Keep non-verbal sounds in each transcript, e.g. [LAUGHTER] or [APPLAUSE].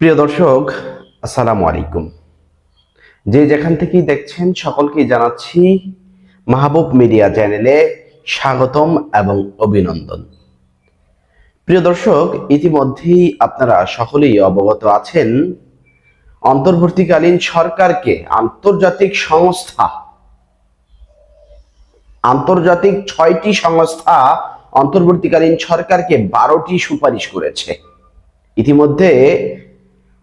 প্রিয় দর্শক, আসসালামু আলাইকুম। যে যেখান থেকেই দেখছেন, সকলকেই জানাচ্ছি মাহবুব মিডিয়া চ্যানেলে স্বাগতম এবং অভিনন্দন। প্রিয় দর্শক, ইতিমধ্যেই আপনারা সকলেই অবগত আছেন, অন্তর্বর্তীকালীন সরকারকে আন্তর্জাতিক সংস্থা, আন্তর্জাতিক ছয়টি সংস্থা অন্তর্বর্তীকালীন সরকারকে বারোটি সুপারিশ করেছে। ইতিমধ্যে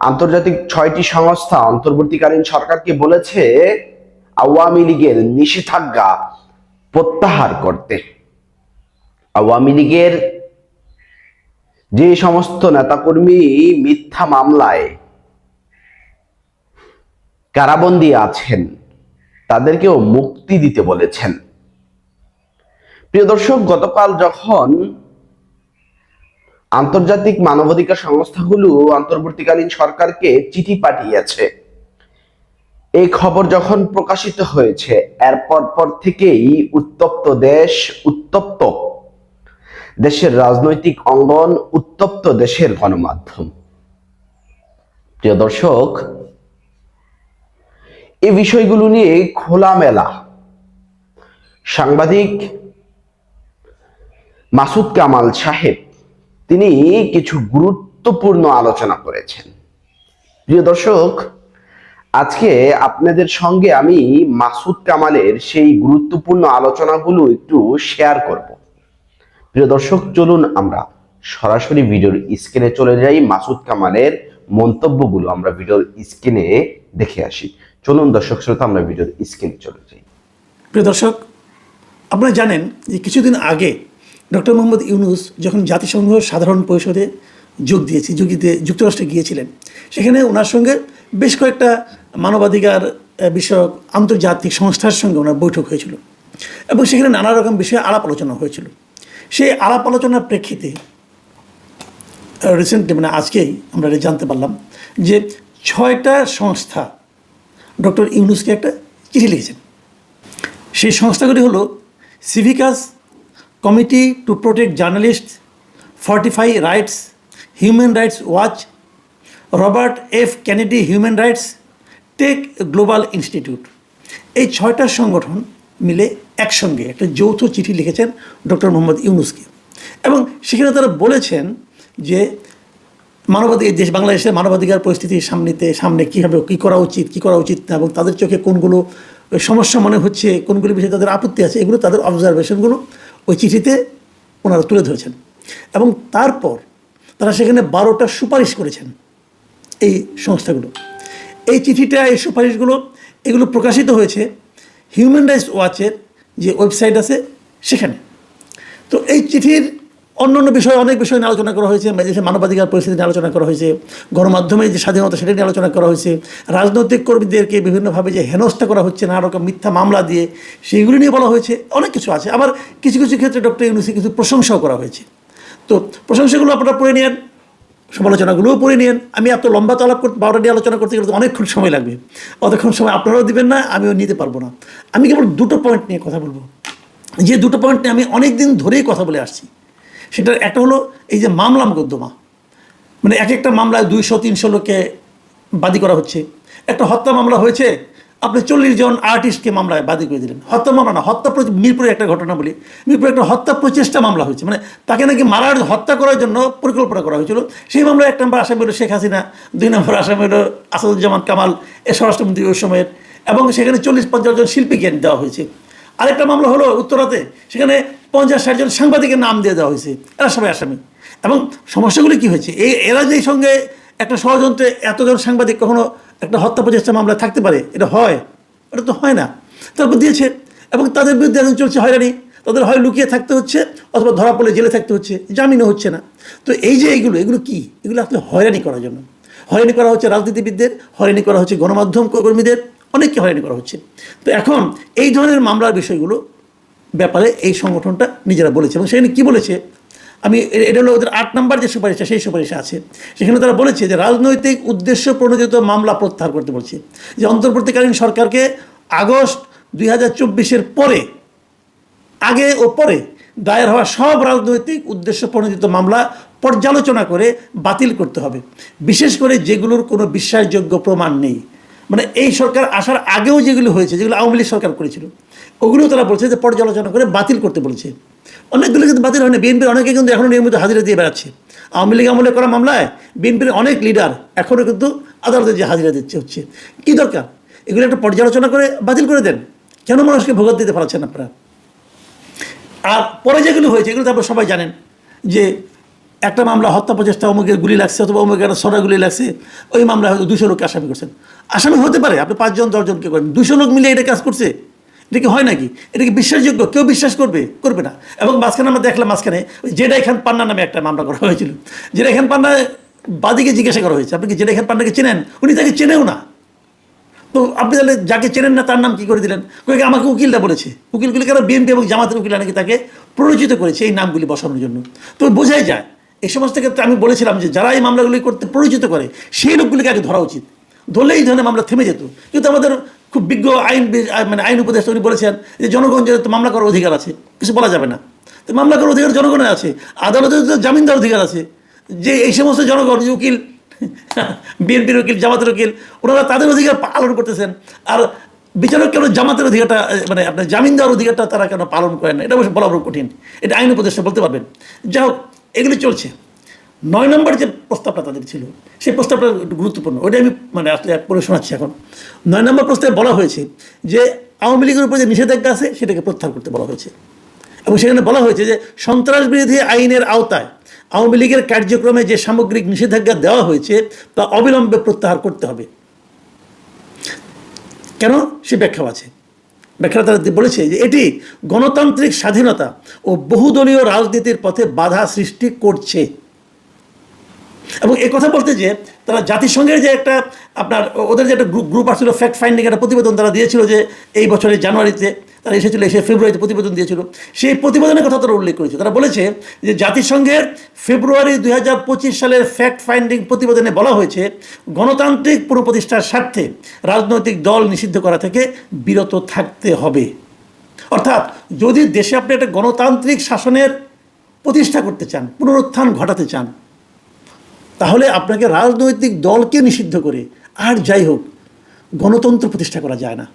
আন্তর্জাতিক ছয়টি সংস্থা অন্তর্বর্তীকালীন সরকারকে বলেছে, আওয়ামী লীগের নিষেধাজ্ঞা প্রত্যাহার করতে। আওয়ামী লীগের যে সমস্ত নেতাকর্মী মিথ্যা মামলায় কারাবন্দী আছেন, তাদেরকেও মুক্তি দিতে বলেছেন। প্রিয় দর্শক, গতকাল যখন আন্তর্জাতিক মানবাধিকার সংস্থাগুলো অন্তর্বর্তীকালীন সরকারকে চিঠি পাঠিয়েছে। এই খবর যখন প্রকাশিত হয়েছে এরপর পর থেকেই উত্তপ্ত দেশ উত্তপ্ত। দেশের রাজনৈতিক অঙ্গন উত্তপ্ত দেশের গণমাধ্যম। প্রিয় দর্শক এই বিষয়গুলো নিয়ে খোলামেলা সাংবাদিক মাসুদ কামাল সাহেব তিনি কিছু গুরুত্বপূর্ণ আলোচনা করেছেন। প্রিয় দর্শক, আজকে আপনাদের সঙ্গে আমি মাসুদ কামালের সেই গুরুত্বপূর্ণ আলোচনাগুলো একটু শেয়ার করব। প্রিয় দর্শক, চলুন আমরা সরাসরি ভিডিওর স্ক্রিনে চলে যাই মাসুদ কামালের মন্তব্যগুলো। আমরা ভিডিওর স্ক্রিনে দেখে আসি। চলুন দর্শক শ্রোতা, আমরা ভিডিওর স্ক্রিনে চলে যাই। প্রিয় দর্শক, আপনারা জানেন যে কিছুদিন আগে ডক্টর মোহাম্মদ ইউনুস যখন জাতিসংঘ সাধারণ পরিষদে যোগ দিয়েছে, যোগ দিতে, যুক্তরাষ্ট্রে গিয়েছিলেন, সেখানে ওনার সঙ্গে বেশ কয়েকটা মানবাধিকার বিষয়ক আন্তর্জাতিক সংস্থার সঙ্গে ওনার বৈঠক হয়েছিল এবং সেখানে নানা রকম বিষয়ে আলাপ আলোচনা হয়েছিল। সেই আলাপ আলোচনার প্রেক্ষিতে রিসেন্টলি মানে আজকেই আমরা জানতে পারলাম যে ছয়টা সংস্থা ডক্টর ইউনুসকে একটা চিঠি লিখেছেন। সেই সংস্থাগুলি হলো সিভিকাস Committee to Protect Journalist Fortify Rights Human Rights Watch Robert F Kennedy Human Rights Tech Global Institute এই ছয়টা সংগঠন মিলে একসঙ্গে একটা যৌথ চিঠি লিখেছেন ডক্টর মোহাম্মদ ইউনুসকে। এবং সেখানে তারা বলেছেন যে মানবাধিকার দেশ বাংলাদেশের মানবাধিকার পরিস্থিতির সামনেতে সামনে কীভাবে কী করা উচিত, কী করা উচিত না, এবং তাদের চোখে কোনগুলো সমস্যা মনে হচ্ছে, কোনগুলো বিষয়ে তাদের আপত্তি আছে, এগুলো তাদের অবজারভেশনগুলো ওই চিঠিতে ওনারা তুলে ধরেছেন। এবং তারপর তারা সেখানে বারোটা সুপারিশ করেছেন এই সংস্থাগুলো। এই চিঠিটা, এই সুপারিশগুলো, এগুলো প্রকাশিত হয়েছে হিউম্যান রাইটস ওয়াচের যে ওয়েবসাইট আছে সেখানে। তো এই চিঠির অন্যান্য বিষয়ে অনেক বিষয় নিয়ে আলোচনা করা হয়েছে দেশের মানবাধিকার পরিস্থিতি নিয়ে আলোচনা করা হয়েছে, গণমাধ্যমে যে স্বাধীনতা সেটা নিয়ে আলোচনা করা হয়েছে, রাজনৈতিক কর্মীদেরকে বিভিন্নভাবে যে হেনস্থা করা হচ্ছে, নানা রকম মিথ্যা মামলা দিয়ে সেইগুলি নিয়ে বলা হয়েছে, অনেক কিছু আছে। আবার কিছু কিছু ক্ষেত্রে ডক্টর ইউনুসি কিছু প্রশংসাও করা হয়েছে। তো প্রশংসাগুলো আপনারা পড়ে নিন সমালোচনাগুলোও পড়ে নিন আমি এত লম্বা তলাপ করতে বারোটা নিয়ে আলোচনা করতে গেলে অনেকক্ষণ সময় লাগবে। অতক্ষণ সময় আপনারাও দিবেন না, আমিও নিতে পারব না। আমি কেবল দুটো পয়েন্ট নিয়ে কথা বলব। যে দুটো পয়েন্ট নিয়ে আমি অনেক দিন ধরেই কথা বলে আসছি। সেটার একটা হলো এই যে মামলা মোকদ্দমা। মানে এক একটা মামলায় দুইশো, তিনশো লোককে বাদী করা হচ্ছে। একটা হত্যা মামলা হয়েছে, আপনি চল্লিশ জন আর্টিস্টকে মামলায় বাদী করে দিলেন। হত্যা মামলা না, হত্যা মিরপুরে একটা ঘটনা বলি। মিরপুরে একটা হত্যা প্রচেষ্টা মামলা হয়েছে। মানে তাকে নাকি মারার, হত্যা করার জন্য পরিকল্পনা করা হয়েছিল। সেই মামলায় এক নম্বর আসামি হলো শেখ হাসিনা, দুই নম্বর আসামি হলো আসাদুজ্জামান কামাল এ স্বরাষ্ট্রমন্ত্রী ওই সময়ের। এবং সেখানে চল্লিশ, পঞ্চাশ জন শিল্পীকে দেওয়া হয়েছে। আরেকটা মামলা হলো উত্তরাতে। সেখানে পঞ্চাশ ষাট জন সাংবাদিকের নাম দিয়ে দেওয়া হয়েছে। এরা সবাই আসামি। এবং সমস্যাগুলি কি হয়েছে? এই এরা যেই সঙ্গে একটা ষড়যন্ত্রে এতজন সাংবাদিক কখনো একটা হত্যা প্রচেষ্টা মামলা থাকতে পারে, এটা হয়। এটা তো হয় না। তারপর দিয়েছে, এবং তাদের বিরুদ্ধে এখন চলছে হয়রানি। তাদের হয় লুকিয়ে থাকতে হচ্ছে, অথবা ধরা পড়লে জেলে থাকতে হচ্ছে, জামিনও হচ্ছে না। তো এই যে এইগুলো এগুলো কি? এগুলো আসলে হয়রানি করার জন্য। হয়রানি করা হচ্ছে রাজনীতিবিদদের, হয়রানি করা হচ্ছে গণমাধ্যম কর্মীদের, অনেককে হয়রানি করা হচ্ছে। তো এখন এই ধরনের মামলার বিষয়গুলো ব্যাপারে এই সংগঠনটা নিজেরা বলেছে এবং সেখানে কী বলেছে? আমি এটা হলো ওদের আট নম্বর যে সুপারিশটা, সেই সুপারিশে আছে। সেখানে তারা বলেছে যে রাজনৈতিক উদ্দেশ্য প্রণোদিত মামলা প্রত্যাহার করতে বলছে। যে অন্তর্বর্তীকালীন সরকারকে আগস্ট দুই হাজার চব্বিশের পরে, আগে ও পরে দায়ের হওয়া সব রাজনৈতিক উদ্দেশ্য প্রণোদিত মামলা পর্যালোচনা করে বাতিল করতে হবে। বিশেষ করে যেগুলোর কোনো বিশ্বাসযোগ্য প্রমাণ নেই। মানে এই সরকার আসার আগেও যেগুলো হয়েছে, যেগুলো আওয়ামী লীগ সরকার করেছিল ওগুলো তারা বলছে যে পর্যালোচনা করে বাতিল করতে বলেছে। অনেকগুলো কিন্তু বাতিল হয়নি। বিএনপির অনেকে কিন্তু এখনও নিয়মিত হাজিরা দিয়ে বেড়াচ্ছে। আওয়ামী লীগ আমলে করা মামলায় বিএনপির অনেক লিডার এখনও কিন্তু আদালতে যে হাজিরা দিচ্ছে হচ্ছে। কী দরকার? এগুলো একটা পর্যালোচনা করে বাতিল করে দেন। কেন মানুষকে ভোগাত দিতে পারছেন আপনারা? আর পরে যেগুলো হয়েছে, এগুলো তারপর সবাই জানেন যে একটা মামলা হত্যা প্রচেষ্টা, অমুকের গুলি লাগছে অথবা অমুকের সরা গুলি লাগছে, ওই মামলা হয়তো দুশো লোককে আসামি করছেন। আসামি হতে পারে, আপনি পাঁচজন, দশজনকে করেন। দুশো লোক মিলে এটা কাজ করছে। এটা কি হয় নাকি? এটা কি বিশ্বাসযোগ্য? কেউ বিশ্বাস করবে? করবে না। এবং মাঝখানে আমরা দেখলাম মাঝখানে ওই জেডাই খান পান্না নামে একটা মামলা করা হয়েছিল। জেডাই খান পান্না বাদিকে জিজ্ঞাসা করা হয়েছে, আপনি কি জেডাই খান পান্নাকে চেনেন? উনি তাকে চেনেও না। তো আপনি তাহলে যাকে চেনেন না তার নাম কি করে দিলেন? কয়েক আমাকে উকিলটা বলেছে। উকিলগুলি কেন বিএনপি এবং জামাতের উকিল নাকি তাকে প্ররোচিত করেছে এই নামগুলি বসানোর জন্য। তো বোঝাই যায় এই সমস্ত ক্ষেত্রে আমি বলেছিলাম যে যারা এই মামলাগুলি করতে প্ররোচিত করে, সেই লোকগুলিকে আগে ধরা উচিত। ধরলে এই ধরনের মামলা থেমে যেত। কিন্তু আমাদের খুব বিজ্ঞ আইন মানে আইন উপদেষ্টা উনি বলেছেন যে জনগণ যেহেতু মামলা করার অধিকার আছে, কিছু বলা যাবে না। তো মামলা করার অধিকার জনগণের আছে, আদালতে তো জামিন দেওয়ার অধিকার আছে। যে এই সমস্ত জনগণ উকিল, [LAUGHS] বিএনপির উকিল, জামাতের উকিল, ওনারা তাদের অধিকার পালন করতেছেন। আর বিচারক কেন জামাতের অধিকারটা মানে আপনার জামিন দেওয়ার অধিকারটা তারা কেন পালন করেন না? এটা অবশ্য বলা বড় কঠিন। এটা আইন উপদেষ্টা বলতে পারবেন। যাই হোক এগুলি চলছে। নয় নম্বর যে প্রস্তাবটা তাদের ছিল, সেই প্রস্তাবটা গুরুত্বপূর্ণ। ওইটা আমি মানে আসলে পড়ে শোনাচ্ছি এখন। নয় নম্বর প্রস্তাবে বলা হয়েছে যে, আওয়ামী লীগের উপর যে নিষেধাজ্ঞা আছে, সেটাকে প্রত্যাহার করতে বলা হয়েছে। এবং সেখানে বলা হয়েছে যে সন্ত্রাস বিরোধী আইনের আওতায় আওয়ামী লীগের কার্যক্রমে যে সামগ্রিক নিষেধাজ্ঞা দেওয়া হয়েছে, তা অবিলম্বে প্রত্যাহার করতে হবে। কেন? সে ব্যাখ্যাও আছে। ব্যাখ্যা তারা বলেছে যে এটি গণতান্ত্রিক স্বাধীনতা ও বহুদলীয় রাজনীতির পথে বাধা সৃষ্টি করছে। এবং এ কথা বলতে যে তারা জাতিসংঘের যে একটা আপনার, ওদের যে একটা গ্রুপ গ্রুপ আসছিল ফ্যাক্ট ফাইন্ডিং একটা প্রতিবেদন তারা দিয়েছিল যে এই বছরের জানুয়ারিতে তারা এসেছিল, এসে ফেব্রুয়ারিতে প্রতিবেদন দিয়েছিল। সেই প্রতিবেদনের কথা তারা উল্লেখ করেছে। তারা বলেছে যে জাতিসংঘের ফেব্রুয়ারি দুই হাজার পঁচিশ সালের ফ্যাক্ট ফাইন্ডিং প্রতিবেদনে বলা হয়েছে, গণতান্ত্রিক পুনঃপ্রতিষ্ঠার স্বার্থে রাজনৈতিক দল নিষিদ্ধ করা থেকে বিরত থাকতে হবে। অর্থাৎ যদি দেশে আপনি একটা গণতান্ত্রিক শাসনের প্রতিষ্ঠা করতে চান, পুনরুত্থান ঘটাতে চান, তাহলে আপনাকে রাজনৈতিক দলকে নিষিদ্ধ করে আর যাই হোক, গণতন্ত্র প্রতিষ্ঠা করা যায় না।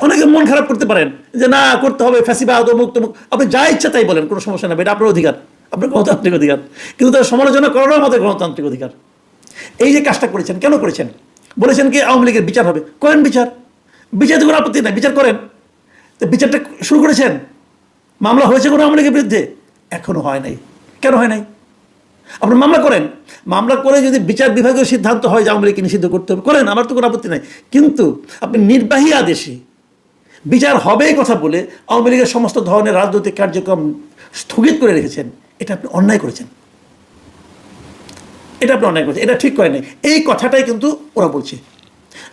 অনেকে মন খারাপ করতে পারেন যে, না, করতে হবে, ফ্যাসিবাদ, অমুক তমুক। আপনি যা ইচ্ছা তাই বলেন, কোনো সমস্যা নেই এটা আপনার অধিকার, আপনার গণতান্ত্রিক অধিকার। কিন্তু তার সমালোচনা করারও আমাদের গণতান্ত্রিক অধিকার। এই যে কাজটা করেছেন, কেন করেছেন? বলেছেন কি, আওয়ামী লীগের বিচার হবে। করেন বিচার। বিচার তো কোনো আপত্তি নাই, বিচার করেন। তো বিচারটা শুরু করেছেন। মামলা হয়েছে কোনো আওয়ামী লীগের বিরুদ্ধে? এখনও হয় নাই। কেন হয় নাই? আপনি মামলা করেন। মামলা করে যদি বিচার বিভাগীয় সিদ্ধান্ত হয় যে আওয়ামী লীগকে নিষিদ্ধ করতে হবে, করেন, আমার তো কোনো আপত্তি নাই। কিন্তু আপনি নির্বাহী আদেশে বিচার হবে কথা বলে আওয়ামী লীগের সমস্ত ধরনের রাজনৈতিক কার্যক্রম স্থগিত করে রেখেছেন, এটা আপনি অন্যায় করেছেন। এটা আপনি অন্যায় করেছেন, এটা ঠিক করে নাই। এই কথাটাই কিন্তু ওরা বলছে।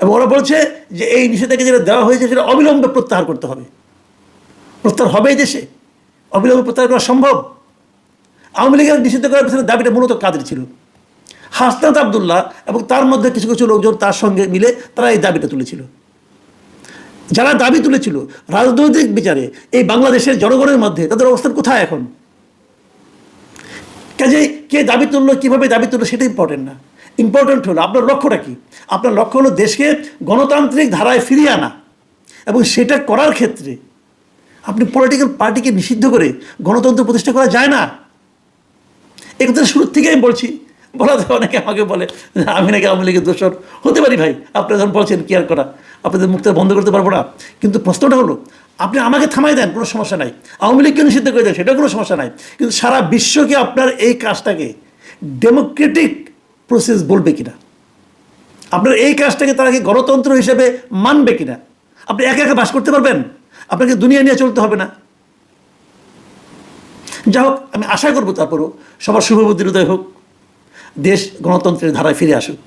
এবং ওরা বলছে যে এই নিষেধাজ্ঞা যেটা দেওয়া হয়েছে সেটা অবিলম্বে প্রত্যাহার করতে হবে। প্রত্যাহার হবে এই দেশে। অবিলম্বে প্রত্যাহার করা সম্ভব। আওয়ামী লীগের নিষিদ্ধ করার পেছনে দাবিটা মূলত কাদের ছিল? হাসনাত আবদুল্লাহ এবং তার মধ্যে কিছু কিছু লোকজন তার সঙ্গে মিলে তারা এই দাবিটা তুলেছিল। যারা দাবি তুলেছিল রাজনৈতিক বিচারে এই বাংলাদেশের জনগণের মধ্যে, তাদের অবস্থান কোথায় এখন? কাজেই কে দাবি তুললো, কীভাবে দাবি তুললো সেটা ইম্পর্টেন্ট না। ইম্পর্টেন্ট হলো আপনার লক্ষ্যটা কি? আপনার লক্ষ্য হলো দেশকে গণতান্ত্রিক ধারায় ফিরিয়ে আনা এবং সেটা করার ক্ষেত্রে আপনি পলিটিক্যাল পার্টিকে নিষিদ্ধ করে গণতন্ত্র প্রতিষ্ঠা করা যায় না। এই কথা শুরুর থেকে আমি বলছি। বলাতে অনেকে আমাকে বলে, আমি নাকি আওয়ামী লীগের দোষর। হতে পারি ভাই আপনারা যখন বলছেন কি আর করা? আপনাদের মুখটা বন্ধ করতে পারব না। কিন্তু প্রশ্নটা হলো, আপনি আমাকে থামাই দেন, কোনো সমস্যা নাই। আওয়ামী লীগকে নিষিদ্ধ করে দেন সেটা কোনো সমস্যা নাই। কিন্তু সারা বিশ্বকে আপনার এই কাজটাকে ডেমোক্রেটিক প্রসেস বলবে কিনা? আপনার এই কাজটাকে তারা কি গণতন্ত্র হিসেবে মানবে কিনা? আপনি একা একা বাস করতে পারবেন? আপনাকে দুনিয়া নিয়ে চলতে হবে না? যা হোক, আমি আশা করব তারপরও সবার শুভবুদ্ধির উদয় হোক। দেশ গণতন্ত্রের ধারায় ফিরে আসুক।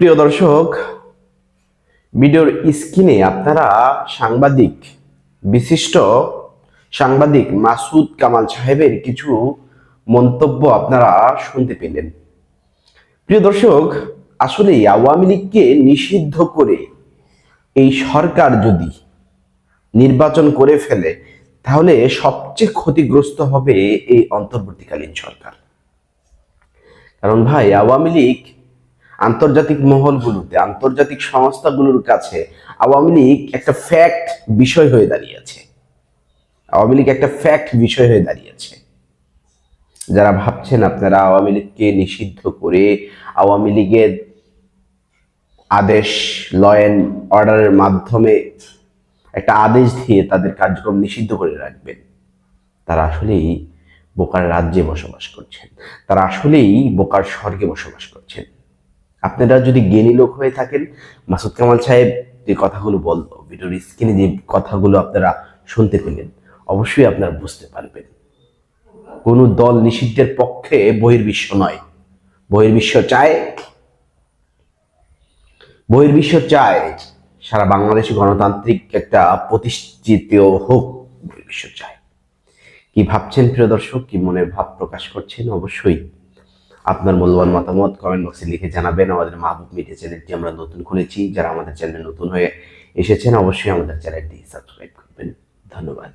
প্রিয় দর্শক, ভিডিওর স্ক্রিনে আপনারা সাংবাদিক, বিশিষ্ট সাংবাদিক মাসুদ কামাল সাহেবের কিছু মন্তব্য আপনারা শুনতে পেলেন। প্রিয় দর্শক আসলে আওয়ামী লীগকে নিষিদ্ধ করে এই সরকার যদি নির্বাচন করে ফেলে, তাহলে সবচেয়ে ক্ষতিগ্রস্ত হবে এই অন্তর্বর্তীকালীন সরকার। কারণ ভাই, আওয়ামী লীগ আন্তর্জাতিক মহলগুলোতে, আন্তর্জাতিক সংস্থাগুলোর কাছে আওয়ামী লীগ একটা ফ্যাক্ট বিষয় হয়ে দাঁড়িয়েছে। আওয়ামী লীগ একটা ফ্যাক্ট বিষয় হয়ে দাঁড়িয়েছে। যারা ভাবছেন আপনারা আওয়ামী লীগকে নিষিদ্ধ করে আওয়ামী লীগের আদেশ ল অ্যান্ড অর্ডারের মাধ্যমে একটা আদেশ দিয়ে তাদের কার্যক্রম নিষিদ্ধ করে রাখবেন, তারা আসলেই বোকার রাজ্যে বসবাস করছেন। তারা আসলেই বোকার স্বর্গে বসবাস করছেন। আপনারা যদি জ্ঞানী লোক হয়ে থাকেন, মাসুদ কামাল সাহেব যে কথাগুলো বলল ভিডিওর স্ক্রিনে যে কথাগুলো আপনারা শুনতে পেলেন, অবশ্যই আপনারা বুঝতে পারবেন। কোনো দল নিষিদ্ধের পক্ষে বহির্বিশ্ব নয়। বহির্বিশ্ব চায় বহির্বিশ্ব চায় সারা বাংলাদেশে গণতান্ত্রিক একটা প্রতিষ্ঠিত হোক, বহির্বিশ্ব চায়। কি ভাবছেন প্রিয় দর্শক? কি মনের ভাব প্রকাশ করছেন? অবশ্যই আপনার মূল্যবান মতামত কমেন্ট বক্সে লিখে জানাবেন। আমাদের মাহবুব মিডিয়া চ্যানেলটি আমরা নতুন খুলেছি। যারা আমাদের চ্যানেল নতুন হয়ে এসেছেন, অবশ্যই আমাদের চ্যানেলটি সাবস্ক্রাইব করবেন। ধন্যবাদ।